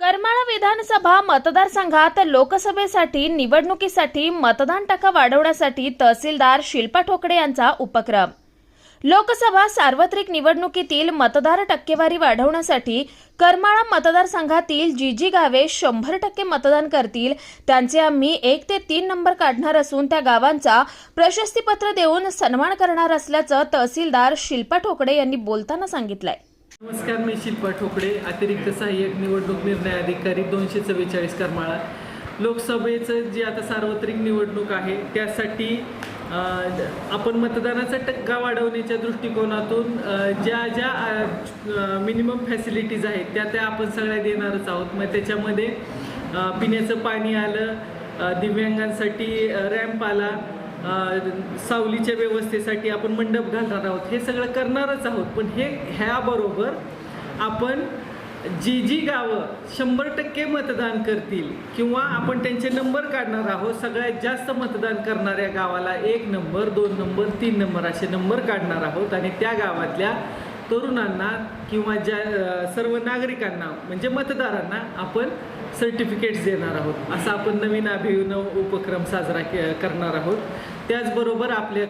करमाळा विधानसभा मतदारसंघात लोकसभेसाठी निवडणुकीसाठी मतदान टक्का वाढवण्यासाठी तहसीलदार शिल्पा ठोकडे यांचा उपक्रम. लोकसभा सार्वत्रिक निवडणुकीतील मतदार टक्केवारी वाढवण्यासाठी करमाळा मतदारसंघातील जी जी गावे शंभर टक्के मतदान करतील. त्यांचे आम्ही एक ते तीन नंबर काढणार असून त्या गावांचा प्रशस्तीपत्र देऊन सन्मान करणार असल्याचं तहसीलदार शिल्पा ठोकडे यांनी बोलताना सांगितलंय. नमस्कार मी शिल्पा ठोकडे अतिरिक्त सहाय्यक निवडणूक निर्णय अधिकारी दोनशे चव्वेचाळीस करमाळा. लोकसभेचं जी आता सार्वत्रिक निवडणूक आहे त्यासाठी आपण मतदानाचा टक्का वाढवण्याच्या दृष्टिकोनातून ज्या ज्या मिनिमम फॅसिलिटीज आहेत त्या त्या आपण सगळ्या देणारच आहोत. मग त्याच्यामध्ये पिण्याचं पाणी आलं दिव्यांगांसाठी रॅम्प आला सावलीच्या व्यवस्थेसाठी आपण मंडप घालणार आहोत. हे सगळं करणारच आहोत. पण हे ह्याबरोबर आपण जी जी गावं शंभर टक्के मतदान करतील किंवा आपण त्यांचे नंबर काढणार आहोत सगळ्यात जास्त मतदान करणाऱ्या गावाला एक नंबर दोन नंबर तीन नंबर असे नंबर काढणार आहोत आणि त्या गावातल्या तरुणांना किंवा ज्या सर्व नागरिकांना म्हणजे मतदारांना आपण सर्टिफिकेट्स देणार आहोत. असा आपण नवीन अभिनव उपक्रम साजरा के करणार आहोत. त्याचबरोबर आपल्या